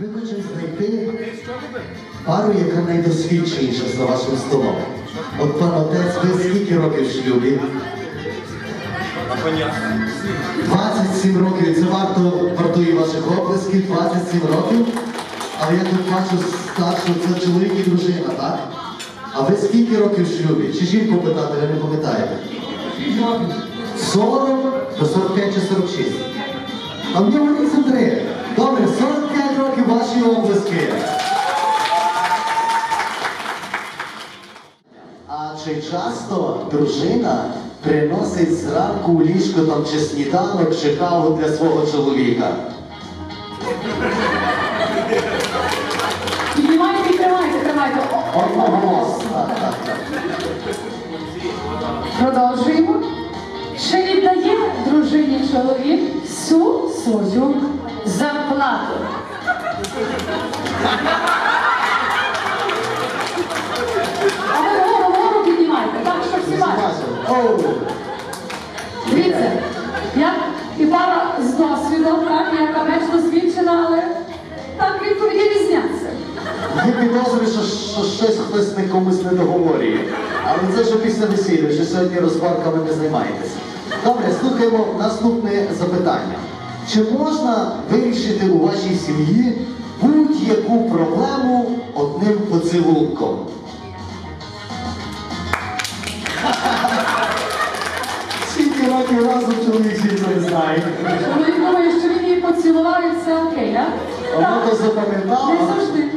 Ми хочемо знайти пару, яка найдосвідченіша за вашим столом. От пан отець, ви скільки років шлюбі? 27 років. Це варто вартує ваших оплесків, 27 років. Але я тут бачу старшу, це чоловік і дружина, так? А ви скільки років шлюбі? Чи жінку питати, ви не пам'ятаєте? 40 до 45 чи 46. А в нього 33. Добре, 45 років ваші оплески. А чи часто дружина приносить зранку у ліжко там чи сніданок, чи каву для свого чоловіка? Піднімайте тримайте, тримайте. О, о, о, о. Так, так, так. Продовжуємо. Чи віддає дружині чоловік всю свою зарплату? А ви піднімайте, так, щоб всі я і пара з яка менш досвідчена, але так відповіді різняться. Є що, що щось хтось не комусь не договорює. Але це вже після весілля, що сьогодні розборками не займаєтеся. Добре, слухаємо наступне запитання. Чи можна вирішити у вашій сім'ї будь-яку проблему одним поцілунком? Скільки років разом чоловік жінка не знає? Чоловік думає, що він її поцілував і все окей, так? Вона то запам'ятала. Не завжди.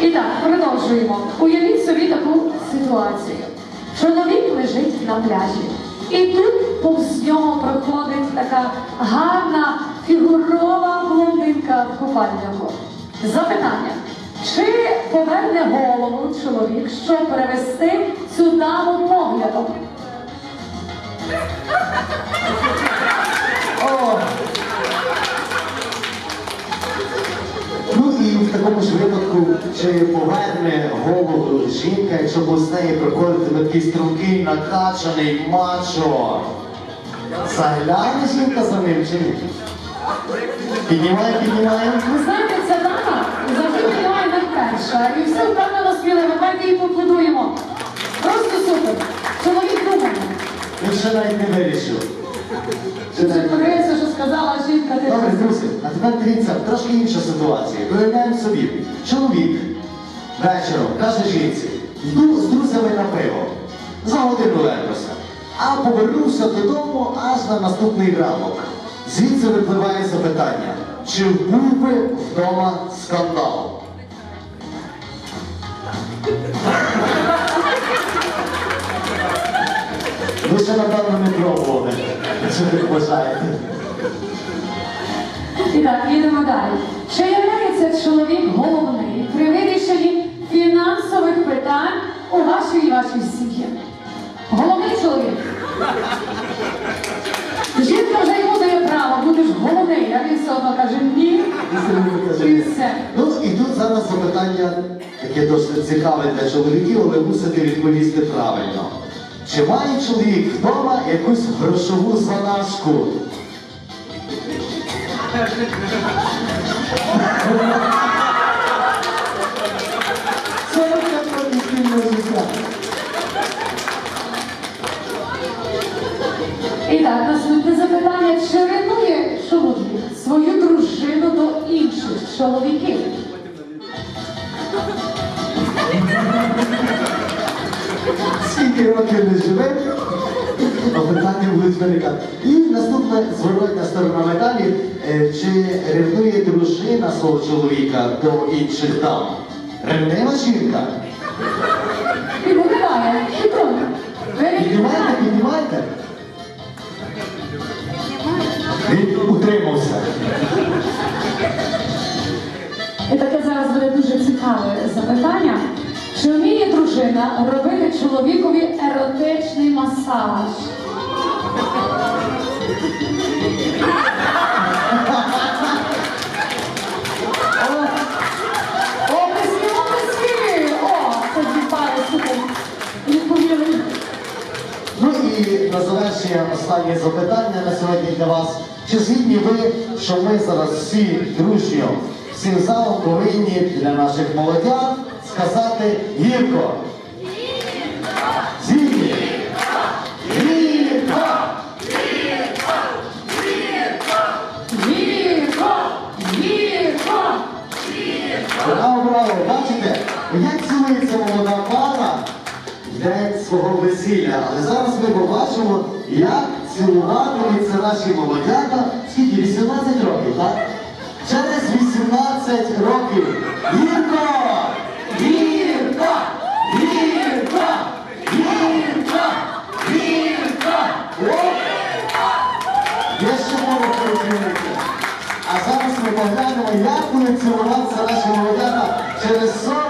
І так, продовжуємо. Уявіть собі таку ситуацію. Чоловік лежить на пляжі. І тут повз нього проходить така гарна фігурова блондинка в купальнику. Запитання. Чи поверне голову чоловік, щоб перевести цю даму поглядом? О! Ну і в такому ж випадку, чи поверне голову жінка, якщо з неї проходитиме такий стрункий, накачаний мачо. Загляне жінка за ним чи ні? Піднімає, піднімає. Ви знаєте, ця дама завжди піднімає найперша. І все впевнено сміливо. Давайте їй поаплодуємо. Просто супер. Чоловік думає. Він ще навіть не вирішив. Подивися, що сказала жінка. ти Добре, друзі, а тепер дивіться, трошки інша ситуація. Уявляємо собі, чоловік вечором каже жінці, йду з друзями на пиво. За годину вернуся. А повернувся додому аж на наступний ранок. Звідси випливає запитання, чи був би вдома скандал? Ви ще, напевно, не пробували, що ви вважаєте. І так, їдемо далі. Чи являється чоловік головний при вирішенні фінансових питань у вашій і вашій зараз запитання, яке досить цікаве для чоловіків, але мусите відповісти правильно. Чи має чоловік вдома якусь грошову заначку? І так, наступне запитання. Чи ревнує чоловік свою дружину до інших чоловіків? Років не живе, а питання будуть виникати. І наступна зворотня сторона медалі. Е, Чи ревнує дружина свого чоловіка до інших дам? Ревнива жінка? Хитро. Піднімайте, піднімайте. Він утримався. І таке зараз буде дуже цікаве запитання. Чи вміє дружина робити чоловікові еротичний масаж? Оплески, оплески! О, дві пари, супер. Ну і на завершення останнє запитання на сьогодні для вас. Чи згідні ви, що ми зараз всі дружньо, всім залом повинні для наших молодят сказати гірко. Зім'ї! Гірко! Гірко! Гірко! Браво, браво! Бачите, як цілується молода пара в день свого весілля. Але зараз ми побачимо, як цілуватимуться наші молодята. Скільки? 18 років, так? Через 18 років. Гірко! Гірко! Гірко! Гірко! Гірко! Оп! Є ще мова перекрити. А зараз ми поглянемо, як будуть цілуватися наші молодята через 40